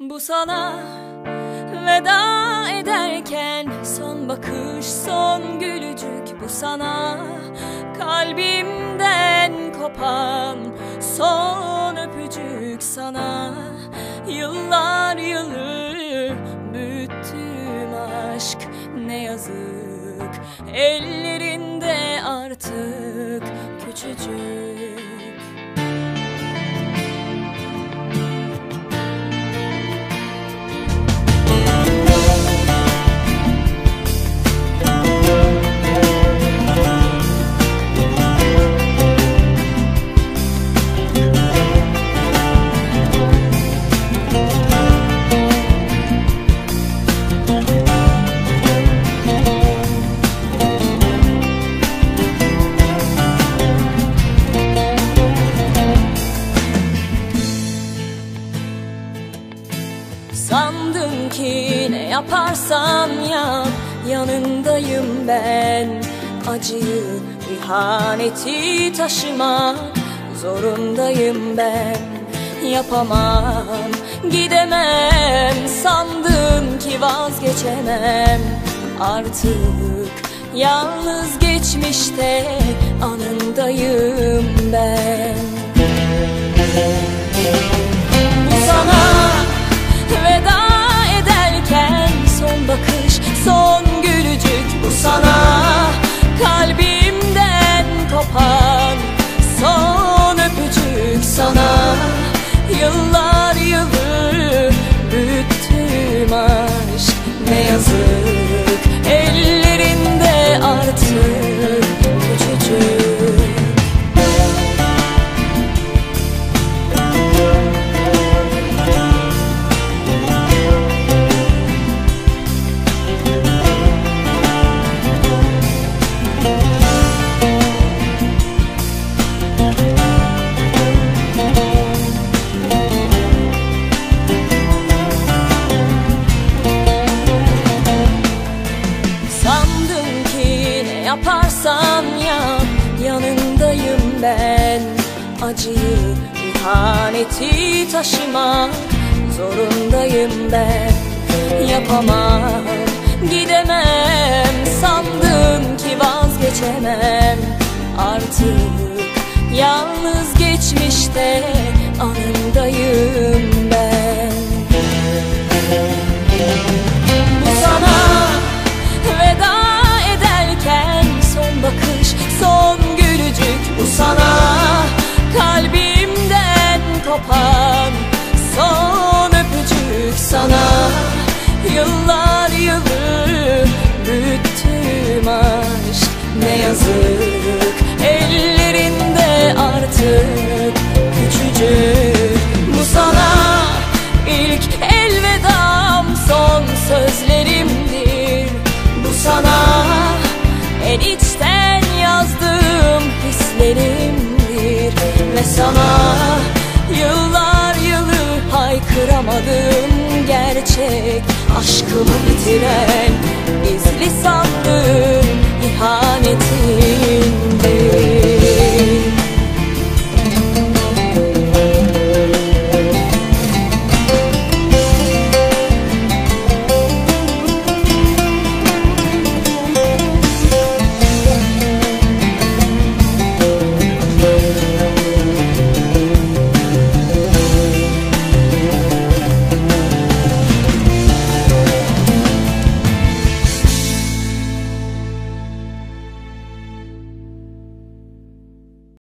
Bu sana veda ederken son bakış son gülücük. Bu sana kalbimden kopan son öpücük. Sana yıllar yılı büyüttüm aşk. Ne yazık ellerinde artık küçücük ki ne yaparsan yap yanındayım ben. Acıyı, ihaneti taşımak zorundayım ben. Yapamam, gidemem Sandın ki vazgeçemem. Artık yalnız geçmişte anındayım ben gülücük yaparsan yap yanındayım ben. Acıyı, ihaneti taşımak zorundayım ben. Yapamam, gidemem. Sandın ki vazgeçemem. Artık yalnız geçmişte ellerinde artık küçücük. Bu sana ilk elvedam son sözlerimdir. Bu sana en içten yazdığım hislerimdir. Ve sana yıllar yılı haykıramadım. Gerçek aşkımı bitiren gizli